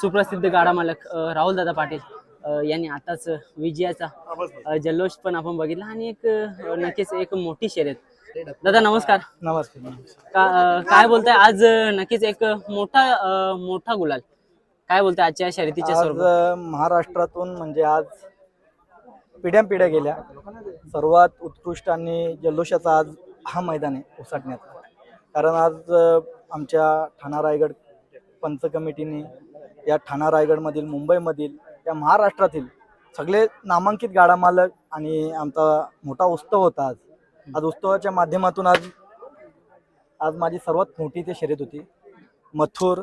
सुप्रसिद्ध गाडा मालक राहुल दादा पाटील यांनी आताच विजयाचा जल्लोष पण आपण बघितला आणि एक नक्कीच एक मोठी शर्यत. दादा नमस्कार. अ, काय बोलताय? आज नक्कीच एक मोठा मोठा गुलाल. काय बोलताय आजच्या शर्यतीच्या स्वरूपात? अ, महाराष्ट्रातून म्हणजे आज पिढ्यान पिढ्या गेल्या. सर्वात उत्कृष्ट आणि जल्लोषाचा आज हा मैदान आहे उसाटण्याचा. कारण आज आमच्या ठाणा रायगड पंच कमिटीने या ठाणा रायगडमधील मुंबईमधील या महाराष्ट्रातील सगळे नामांकित गाडा मालक आणि आमचा मोठा उत्सव होता आज. आज उत्सवाच्या माध्यमातून आज आज माझी सर्वात मोठी ते शर्यत होती. मथुर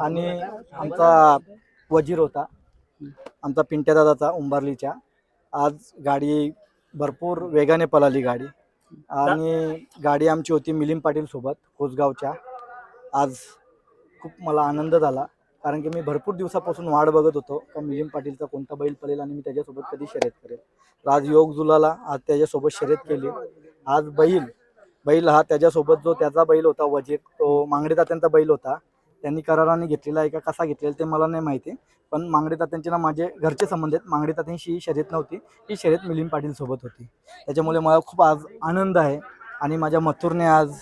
आणि आमचा वजीर होता. आमचा पिंट्या दादाचा उंबारलीच्या. आज गाडी भरपूर वेगाने पळाली गाडी. आणि गाडी आमची होती मिलिंद पाटील सोबत कोसगावच्या आज खूप मला आनंद झाला. कारण की मी भरपूर दिवसापासून वाट बघत होतो का मिलिंद पाटीलचा कोणता बैल पडेल आणि मी त्याच्यासोबत कधी शर्यत करेल. तर आज योग जुलाला आज त्याच्यासोबत शर्यत केली. आज बैल बैल हा त्याच्यासोबत जो त्याचा बैल होता वजीर तो मांगडे तात्यांचा बैल होता. त्यांनी कराराने घेतलेला आहे का कसा घेतलेला ते मला नाही माहिती. पण मांगडे तात्यांचे ना माझे घरचे संबंध आहेत. मांगडे तात्यांशी ही शर्यत नव्हती. ही शर्यत मिलिंद पाटीलसोबत होती. त्याच्यामुळे मला खूप आज आनंद आहे. आणि माझ्या मथुरने आज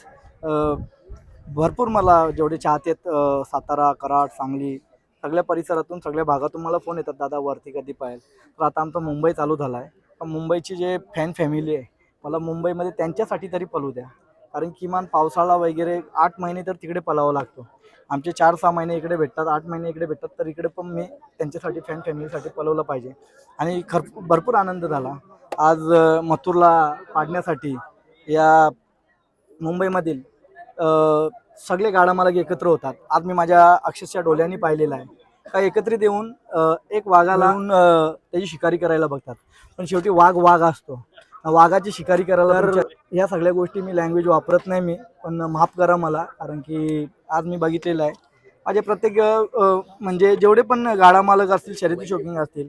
भरपूर मला जेवढे चाहते आहेत सातारा कराड सांगली सगळ्या परिसरातून सगळ्या भागातून मला फोन येतात दादा वरती कधी पाहिजे तर आता आमचं मुंबई चालू झाला आहे पण मुंबईची जे फॅन फॅमिली आहे मला मुंबईमध्ये त्यांच्यासाठी तरी पलू द्या. कारण किमान पावसाळा वगैरे आठ महिने तर तिकडे पलावा लागतो. आमचे चार सहा महिने इकडे भेटतात आठ महिने इकडे भेटतात तर इकडे पण मी त्यांच्यासाठी फॅन फॅमिलीसाठी पलवलं पाहिजे. आणि खर भरपूर आनंद झाला. आज मथुरला पाडण्यासाठी या मुंबईमधील सगळे गाडा मला एकत्र होतात. आज मी माझ्या अक्षरशः डोळ्यांनी पाहिलेलं आहे. का एकत्रित येऊन एक वाघाला त्याची शिकारी करायला बघतात. पण शेवटी वाघ वाघ असतो. वाघाची शिकारी करायला तुमच्या- या सगळ्या गोष्टी मी लँग्वेज वापरत नाही मी पण माफ करा मला कारण की आज मी बघितलेलं आहे. माझे प्रत्येक म्हणजे जेवढे पण गाडा मालक असतील शर्यती शौकिंग असतील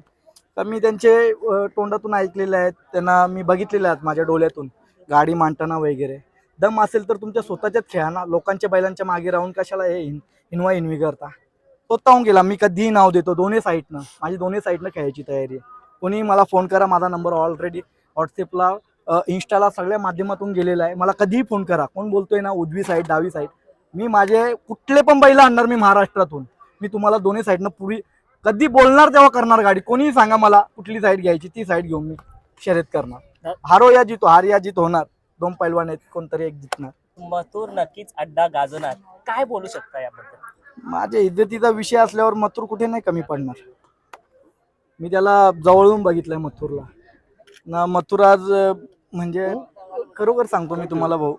तर मी त्यांचे तोंडातून ऐकलेले आहेत. त्यांना मी बघितलेले आहेत माझ्या डोळ्यातून. गाडी मांडताना वगैरे. दम असेल तर तुमच्या स्वतःच्याच खेळा लोकांच्या बैलांच्या मागे राहून कशाला हे हिन हिनवा हिनवी करता? स्वतःहून गेला मी कधीही नाव देतो दोन्ही साईडनं. माझी दोन्ही साईडनं खेळायची तयारी आहे. कोणी मला फोन करा माझा नंबर ऑलरेडी व्हॉट्सअपला इन्स्टाला सगळ्या माध्यमातून गेलेला आहे. मला कधीही फोन करा. कोण बोलतोय ना उजवी साईड डावी साईड मी माझे कुठले पण बैल आणणार मी महाराष्ट्रातून. मी तुम्हाला दोन्ही साईडनं पुरी कधी बोलणार तेव्हा करणार गाडी. कोणीही सांगा मला कुठली साईड घ्यायची ती साईड घेऊन मी शर्यत करणार. हारो या जितो हार या जित होणार. दोन पैलवान आहेत कोणतरी एक जिंकणार. मथुर नक्कीच अड्डा गाजवणार. काय बोलू शकता याबद्दल? माझ्या इज्जतीचा विषय असल्यावर मथुर कुठे नाही कमी पडणार. मी त्याला जवळून बघितलंय मथुरला. ना मथुर आज अं, म्हणजे खरोखर सांगतो मी तुम्हाला भाऊ.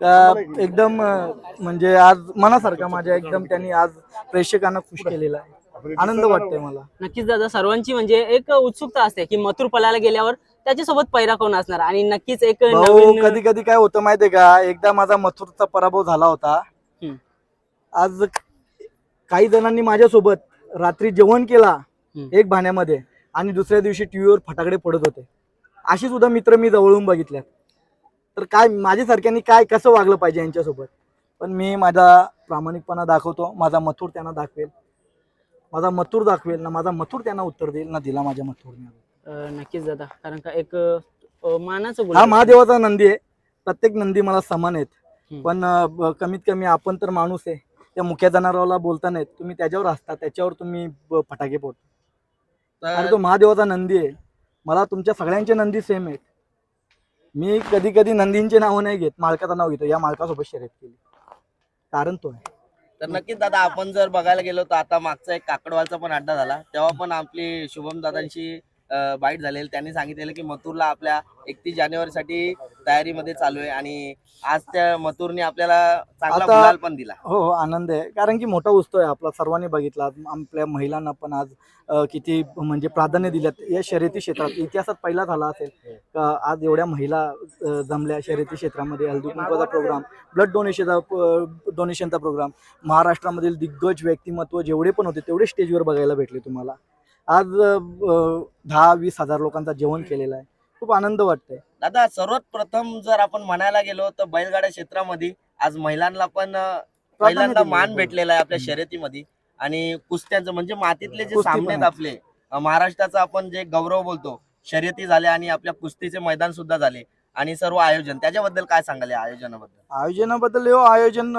का एकदम अं, म्हणजे आज मनासारखा माझ्या एकदम त्यांनी आज प्रेक्षकांना खुश केलेला आहे. आनंद वाटतोय मला. नक्कीच दादा सर्वांची म्हणजे एक उत्सुकता असते की मथुर पळायला गेल्यावर त्याच्यासोबत पैरा कोण असणार? आणि नक्कीच एक भाऊ नवीन कधी कधी काय होतं माहितीये का? एकदा माझा मथुरचा पराभव झाला होता. हम्म. आज काही जणांनी माझ्यासोबत रात्री जेवण केला हम्म. एक भाण्यामध्ये आणि दुसऱ्या दिवशी टीव्हीवर फटाकडे पडत होते. अशी सुद्धा मित्र मी जवळून बघितल्यात. तर काय माझ्यासारख्यांनी काय कसं वागलं पाहिजे यांच्यासोबत? पण मी माझा प्रामाणिकपणा दाखवतो. माझा मथुर त्यांना दाखवेल. माझा मथुर दाखवेल. ना माझा मथुर त्यांना उत्तर देईल ना दिला माझ्या मथुरने. नक्कीच दादा. कारण का एक मानाचं हा महादेवाचा नंदी आहे. प्रत्येक नंदी मला समान आहेत. पण कमीत कमी आपण तर माणूस आहे. त्या मुख्या जनावराला बोलता नाहीत. तुम्ही त्याच्यावर असता त्याच्यावर तुम्ही फटाके फोडता. आणि तो महादेवाचा नंदी आहे. मला तुमच्या सगळ्यांचे नंदी सेम आहेत. मी कधी कधी नंदींचे नाव नाही घेत. मालकाचं नाव घेतो. या मालकासोबत शर्यत केली. कारण तो आहे. तर नक्कीच दादा आपण जर बघायला गेलो तर आता मागचा एक काकडवालचा पण अड्डा झाला. तेव्हा पण आपली शुभम दादांशी बाईट झालेली. त्यांनी सांगितलेलं की मथुरला आपल्या एकतीस जानेवारीसाठी तयारीमध्ये चालू आहे आणि आज त्या मथुरने आपल्याला चांगला आता- गुलाल पण दिला. हो हो आनंद आहे. कारण की मोठा उत्सव आहे आपला. सर्वांनी बघितला. आपल्या महिलांना पण आज अ, किती म्हणजे प्राधान्य दिल्यात या शर्यती क्षेत्रात इतिहासात पहिला झाला असेल. का आज एवढ्या महिला अ, जमल्या शर्यती क्षेत्रामध्ये. हल्दी कुंकवाचा प्रोग्राम ब्लड डोनेशनचा डोनेशनचा प्रोग्राम महाराष्ट्रामधील दिग्गज व्यक्तिमत्व जेवढे पण होते तेवढे स्टेजवर बघायला भेटले तुम्हाला. आज दहा वीस हजार लोकांचा जेवण केलेलं आहे खूप आनंद वाटतंय दादा सर्वात प्रथम जर आपण म्हणायला गेलो तर बैलगाड्या क्षेत्रामध्ये आज महिलांना पण महिलांना दिलेलं मान. भेटलेला आहे आपल्या. शर्यतीमध्ये आणि कुस्त्यांचं म्हणजे मातीतले जे सामने आहेत. आपले महाराष्ट्राचा आपण जे गौरव बोलतो शर्यती झाल्या आणि आपल्या कुस्तीचे मैदान सुद्धा झाले आणि सर्व आयोजन त्याच्याबद्दल काय सांगाल आयोजनाबद्दल आयोजनाबद्दल हे आयोजन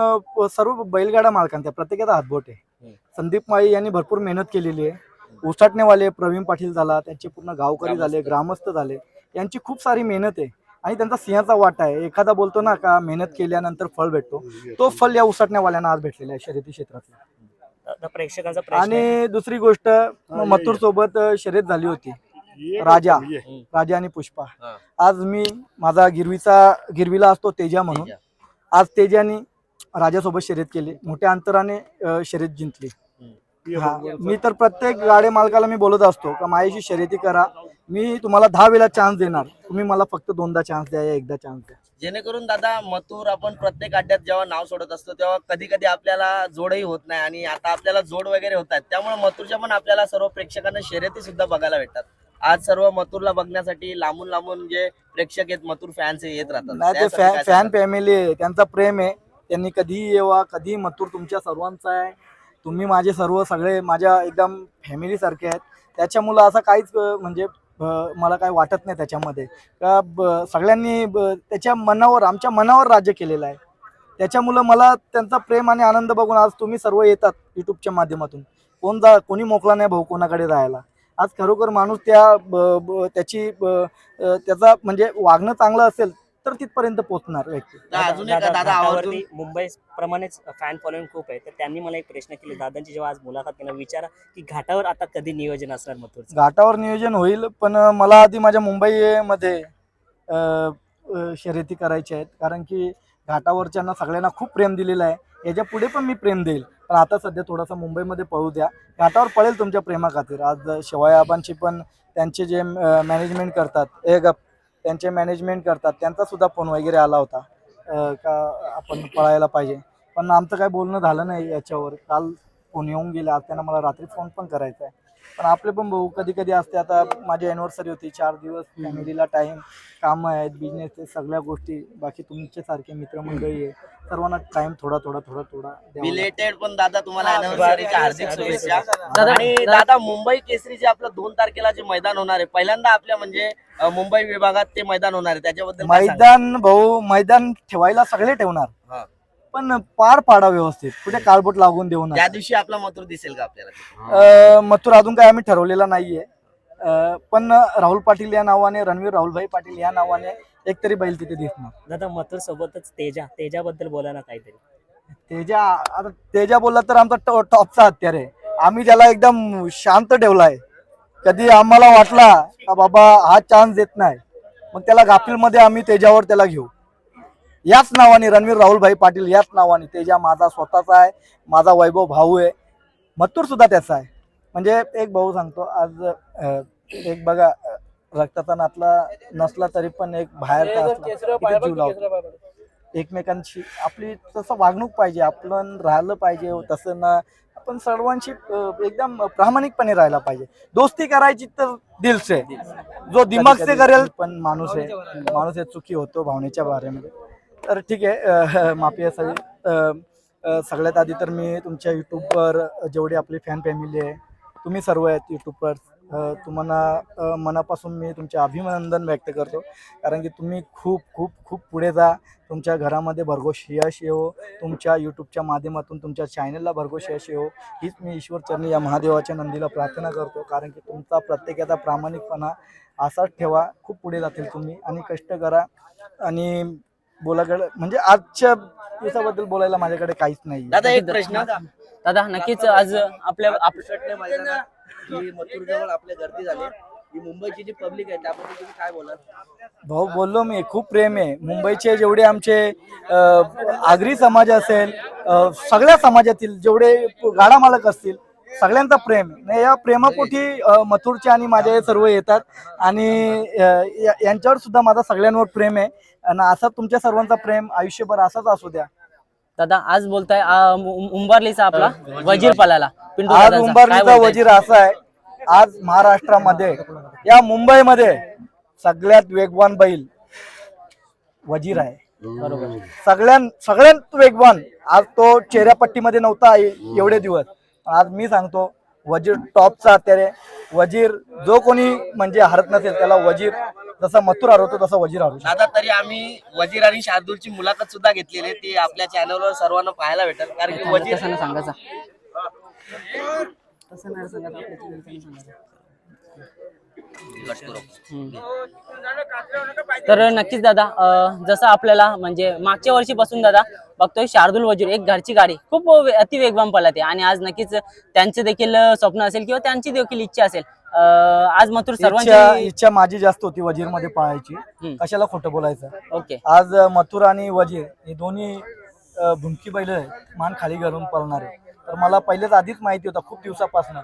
सर्व बैलगाडा मालकांचा प्रत्येकाचा हातबोट आहे. संदीप माळी यांनी भरपूर मेहनत केलेली आहे उसाटणेवाले प्रवीण पाटील झाला त्यांचे पूर्ण गावकरी झाले ग्रामस्थ. झाले. यांची खूप सारी मेहनत आहे आणि त्यांचा सिंहाचा वाटा आहे. एखादा बोलतो ना का मेहनत केल्यानंतर फळ भेटतो. तो फल या उसाटण्यावाल्यांना आज भेटलेला आहे शर्यती क्षेत्रातला. प्रेक्षकांचा. आणि दुसरी गोष्ट मथुर सोबत शर्यत झाली होती. राजा राजा आणि पुष्पा. आज मी माझा गिरवीचा गिरवीला असतो तेजा म्हणून. आज तेजाने राजासोबत शर्यत केली. मोठ्या अंतराने शर्यत जिंकली. मी तर प्रत्येक गाडी मालकाला मी बोलत असतो का माझ्याशी शर्यती करा. मी तुम्हाला दहा वेळा चान्स देणार. तुम्ही मला फक्त दोनदा चान्स द्या या एकदा चान्स द्या. जेणेकरून दादा मथुर आपण प्रत्येक अड्ड्यात जेव्हा नाव सोडत असतो तेव्हा कधी कधी आपल्याला जोडही होत नाही आणि आता आपल्याला जोड वगैरे होत आहेत. त्यामुळे मथुरच्या पण आपल्याला सर्व प्रेक्षकांना शर्यती सुद्धा बघायला भेटतात. आज सर्व मथुरला बघण्यासाठी लांबून लांबून जे प्रेक्षक आहेत मथुर फॅन्स येत राहतात. नाही ते त्यासाठी फॅन? फॅमिली आहे त्यांचा प्रेम आहे. त्यांनी कधीही येवा कधीही मथुर तुमच्या सर्वांचा आहे. तुम्ही माझे सर्व सगळे माझ्या एकदम फॅमिलीसारखे आहेत. त्याच्यामुळं असं काहीच म्हणजे मला काय वाटत नाही त्याच्यामध्ये. का ब- सगळ्यांनी ब- त्याच्या मनावर आमच्या मनावर राज्य केलेलं आहे. त्याच्यामुळं मला त्यांचा प्रेम आणि आनंद बघून आज तुम्ही सर्व येतात युट्यूबच्या माध्यमातून. कोण जा कोणी मोकला नाही भाऊ कोणाकडे जायला आज खरोखर माणूस त्या ब- ब- त्याची ब- त्याचा म्हणजे वागणं चांगलं असेल तर तिथपर्यंत पोहोचणार व्यक्ती. अजून एक दादा आवर्जून घाटावरती मुंबई प्रमाणेच फॅन फॉलोइंग खूप आहे. तर त्यांनी मला एक प्रश्न केले. दादांची जेव्हा आज मुलाखत केला विचारा की घाटावर आता कधी नियोजन असणार मथुरचं? घाटावर नियोजन होईल पण मला आधी माझ्या मुंबईमध्ये अं, अं, शर्यती करायच्या आहेत. कारण की घाटावरच्यांना सगळ्यांना खूप प्रेम दिलेलं आहे. याच्यापुढे पण मी प्रेम देईल. पण आता सध्या थोडासा मुंबईमध्ये पळू द्या. घाटावर पळेल तुमच्या प्रेमाखातीर. आज शिवाय आबांची पण त्यांचे जे मॅनेजमेंट करतात. ए गप. त्यांचे मॅनेजमेंट करतात. त्यांचा सुद्धा फोन वगैरे आला होता. का आपण पळायला पाहिजे. पण आमचं काय बोलणं झालं नाही याच्यावर. काल फोन येऊन गेले. आज त्यांना मला रात्री फोन पण करायचा आहे. पण आपले पण भाऊ कधी कधी असते आता माझी अॅनिव्हर्सरी होती चार दिवस फॅमिलीला टाइम कामं आहेत बिझनेस सगळ्या गोष्टी बाकी तुमचे सारखे मित्रमंडळी आहे सर्वांना टाइम थोडा थोडा थोडा थोडा द्यावा. बिलेटेड पण दादा तुम्हाला हा, बरं. हार्दिक शुभेच्छा दादा- आणि दादा- मुंबई केसरीचे आपलं दोन तारखेला जे मैदान होणार आहे पहिल्यांदा आपल्या म्हणजे अ, मुंबई विभागात ते मैदान होणार आहे त्याच्याबद्दल काय सांगाल? मैदान भाऊ मैदान ठेवायला सगळे ठेवणार हा. पण पार पाडा व्यवस्थित. कुठे काळबोट लागून देऊ नका. त्या दिवशी आपला मथुर दिसेल का आपल्याला? अं, मथुर अजून काय आम्ही ठरवलेला नाहीये. अं, पण राहुल पाटील या नावाने रणवीर राहुलभाई पाटील या नावाने एकतरी बैल तिथे दिसणार. दादा मथुर सोबतच तेजा तेजाबद्दल बोला ना काहीतरी. तेजा आता तेजा बोलला तर आमचा टॉ- टॉपचा हत्यार आहे. आम्ही त्याला एकदम शांत ठेवलाय. कधी आम्हाला वाटला का बाबा हा चान्स देत नाही. मग त्याला गाफीलमध्ये आम्ही तेजावर त्याला घेऊ. याच नावाने रणवीर राहुलभाई पाटील याच नावाने. तेजा माझा स्वतःचा आहे माझा वैभव भाऊ आहे मथुर सुद्धा त्याचा आहे. म्हणजे एक भाऊ सांगतो आज अं, एक बघा अं, रक्ताचा नातला नसला तरी पण एक बाहेरचा असला किती जीव लावतो. एकमेकांशी आपली तसं वागणूक पाहिजे आपण राहिलं पाहिजे तसं ना आपण सर्वांशी अं, एकदम प्रामाणिकपणे राहायला पाहिजे. दोस्ती करायची तर दिल से जो दिमाग से करेल पण माणूस आहे. माणूस आहे चुकी होतो भावनेच्या बारेमध्ये तर ठीक आहे माफी असावी. सगळ्यात आधी तर मी तुमच्या यूट्यूबवर जेवढी आपली फॅन फॅमिली आहे तुम्ही सर्व आहेत यूट्यूबवर तुम्हाला मनापासून मी तुमचे अभिनंदन व्यक्त करतो. कारण की तुम्ही खूप खूप खूप पुढे जा. तुमच्या घरामध्ये भरघोस यश येऊ तुमच्या यूट्यूबच्या माध्यमातून तुमच्या चॅनलला भरघोस यश येऊ हीच मी ईश्वरचरणी या महादेवाच्या नंदीला प्रार्थना करतो. कारण की तुमचा प्रत्येकाचा प्रामाणिकपणा असाच ठेवा. खूप पुढे जातील तुम्ही आणि कष्ट करा. आणि बोलाकडे म्हणजे आजच्या दिवसाबद्दल बोलायला माझ्याकडे काहीच नाही. दादा एक प्रश्न. दादा नक्कीच आज आपल्या आप- आपल्या मैदानात गर्दी झाली ही मुंबईची जी पब्लिक आहे त्याबद्दल तुम्ही काय बोलाल? भाऊ बोललो मी खूप प्रेम आहे. मुंबईचे जेवढे आमचे अ, आगरी समाज असेल अ, सगळ्या समाजातील जेवढे गाडा मालक असतील सगळ्यांचा प्रेम. आणि या प्रेमापोटी मथुरचे आणि माझे हे सर्व येतात. आणि यांच्यावर सुद्धा माझा सगळ्यांवर प्रेम आहे. आणि असा तुमच्या सर्वांचा प्रेम आयुष्यभर असाच असू द्या. दादा आज बोलताय उंबरलीचा आपला वजीर पलाला पिंटू आज उंबरलीचा? वजीर असा आहे. आज महाराष्ट्रामध्ये या मुंबईमध्ये सगळ्यात वेगवान बैल वजीर आहे. बरोबर. सगळ्यां सगळ्यात वेगवान. आज तो चेहऱ्यापट्टीमध्ये नव्हता एवढे दिवस. आज मी सांगतो वजीर टॉपचा अत्यारे. वजीर जो कोणी म्हणजे हरत नसेल त्याला वजीर जसा मथुर हरवतो तसा वजीर हरवतो दादा तरी आम्ही वजीर आणि शार्दूलची मुलाखत सुद्धा घेतलेली ती आपल्या चॅनलवर सर्वांना पाहायला भेटेल. कारण की वजीर सांगायचा तर नक्कीच दादा जसं आपल्याला म्हणजे मागच्या वर्षीपासून दादा बघतोय शार्दूल वजीर एक घरची गाडी. खूप वे- अति वेगवान पळते आणि आज नक्कीच त्यांचं देखील स्वप्न असेल किंवा त्यांची देखील इच्छा असेल. आज इच्छा सर्वांची इच्छा माझी जास्त होती वजीरमध्ये हम्म. कशाला खोटं बोलायचं? ओके. आज मथुर आणि वजीर हे दोन्ही भुमकी बैल मान खाली घालून पळणारे. तर मला पहिलेच आधीच माहिती होतं खूप दिवसापासून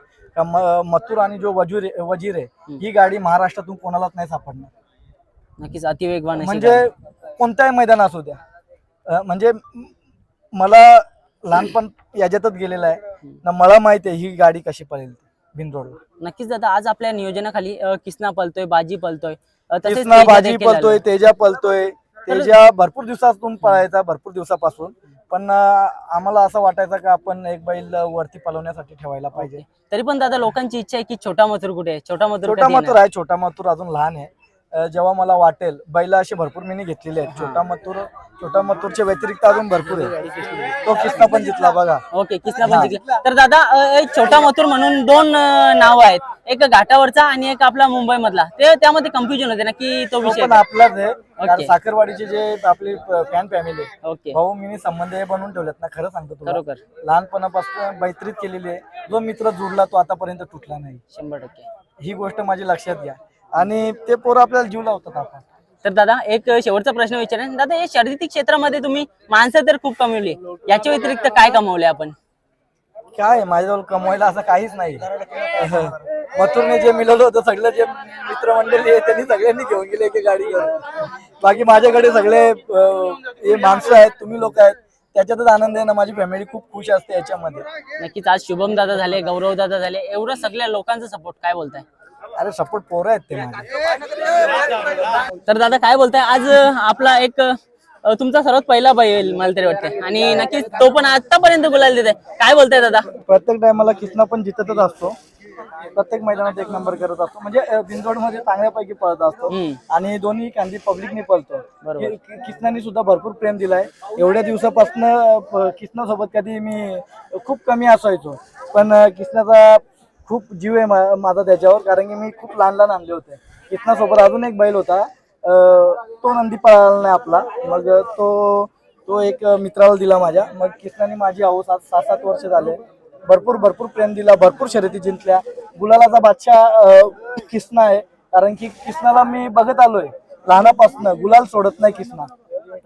मथुर आणि जो वजूर आहे- वजीर आहे ही गाडी महाराष्ट्रातून कोणालाच नाही सापडणार. नक्कीच अति वेगवान अशी म्हणजे. कोणत्याही मैदान असू द्या. म्हणजे मला लहानपण याच्यातच गेलेलं आहे. ना मला माहिती आहे ही गाडी कशी पळेल बिनरोडला नक्कीच दादा आज आपल्या नियोजनाखाली अं, किसना पलतोय बाजी पलतोय अं, तसेच कृष्णा तेजा बाजी देखील पळतोय. तेजा पळतोय तेजा भरपूर दिवसातून पळायचा भरपूर दिवसापासून. पण अं, आम्हाला असं वाटायचं का आपण एक बैल वरती पळवण्यासाठी ठेवायला पाहिजे. तरी पण दादा लोकांची इच्छा आहे की छोटा मथुर कुठे आहे? छोटा मथुर छोटा कधी मथुर? आहे छोटा मथुर अजून लहान आहे. जेव्हा मला वाटेल बैल असे भरपूर मी घेतलेले आहेत. छोटा मथुर छोटा मथुरच्या व्यतिरिक्त अजून भरपूर आहे तो किस्ता पण जितला बघा. ओके किसना पण जिंकला. तर दादा अं, एक छोटा मथुर म्हणून दोन नाव आहेत. एक घाटावरचा आणि एक आपला मुंबई मधला ते त्यामध्ये कन्फ्युजन होते ना की तो तो विषय पण आपलाच आहे. कारण. साखरवाडीचे जे आपली फॅन फॅमिली ओके. भाऊ मी संबंध हे बनवून ठेवलेत ना खरं सांगतो तुला. खरोखर. लहानपणापासून मैत्रीत केलेली आहे. जो मित्र जुडला तो आतापर्यंत तुटला नाही. शंभर टक्के. ही गोष्ट माझी लक्षात घ्या. आणि ते पोरं आपल्याला जीव लावतात आपण तर दादा एक शेवटचा प्रश्न विचारेन. दादा या शर्यती क्षेत्रामध्ये तुम्ही माणसं तर खूप कमवली. याच्या व्यतिरिक्त काय कमवले आपण? काय माझ्याजवळ कमवायला असं काहीच नाही मथुरने जे मिळवलं होतं सगळं जे मित्रमंडळी आहे त्यांनी सगळ्यांनी घेऊन गेले की गाडी घेऊन. बाकी माझ्याकडे सगळे हे माणसं आहेत तुम्ही लोक आहेत. त्याच्यातच आनंद आहे ना माझी फॅमिली खूप खुश असते याच्यामध्ये. नक्कीच आज शुभम दादा झाले गौरव दादा झाले एवढं सगळ्या लोकांचा सपोर्ट काय बोलताय? अरे सपोर्ट पोरं आहेत ते माझे. तर दादा काय बोलताय? आज आपला एक अं, तुमचा सर्वात पहिला बैल मला तरी वाटते आणि नक्कीच तो पण आतापर्यंत गुलाल देत आहे. काय बोलताय दादा? प्रत्येक टायमाला किसना पण जिततच असतो. प्रत्येक मैदानात एक नंबर करत असतो. म्हणजे बिनजोडमध्ये चांगल्यापैकी पळत असतो. हम्म. आणि दोन्ही कांदी पब्लिकने पळतो. बरोबर. कि- कि- किसनाने सुद्धा भरपूर प्रेम दिलाय. एवढ्या दिवसापासून किसना सोबत कधी मी खूप कमी असायचो. पण अं, किसनाचा खूप जीव आहे मा- माझा त्याच्यावर कारण की मी खूप लहान लहान आणले होते. किसना सोबत अजून एक बैल होता तो नंदी पळाला नाही आपला. मग तो तो एक मित्राला दिला माझ्या. मग कृष्णाने माझी आऊस आज सात सात वर्ष झाले. भरपूर भरपूर प्रेम दिला भरपूर शर्यती जिंकल्या. गुलालाचा बादशाह किसना आहे. कारण की किसनाला मी बघत आलोय. लहानापासून गुलाल सोडत नाही किसना.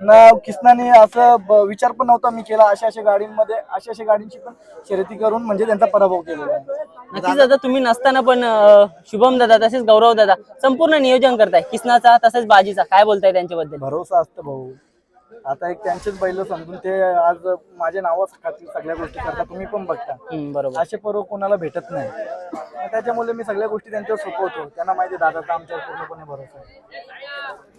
ना किसनाने असं विचार पण नव्हता मी केला अशा अशा गाडींमध्ये अशा अशा गाडींची पण शर्यती करून म्हणजे त्यांचा पराभव केलेला आहे. नक्कीच दादा तुम्ही नसताना पण अं, शुभम दादा तसेच गौरव दादा संपूर्ण नियोजन करताय किसनाचा तसेच बाजीचा काय बोलताय त्यांच्याबद्दल? भरोसा असतो भाऊ. आता एक त्यांचेच बैल समजून ते आज माझ्या नावाच खातील सगळ्या गोष्टी करतात तुम्ही पण बघता. हम्म, बरोबर. असे पर्व कोणाला भेटत नाही. मग त्याच्यामुळे मी सगळ्या गोष्टी त्यांच्यावर सोपवतो. त्यांना माहिती आहे दादाचा आमच्यावर पूर्णपणे भरोसा आहे.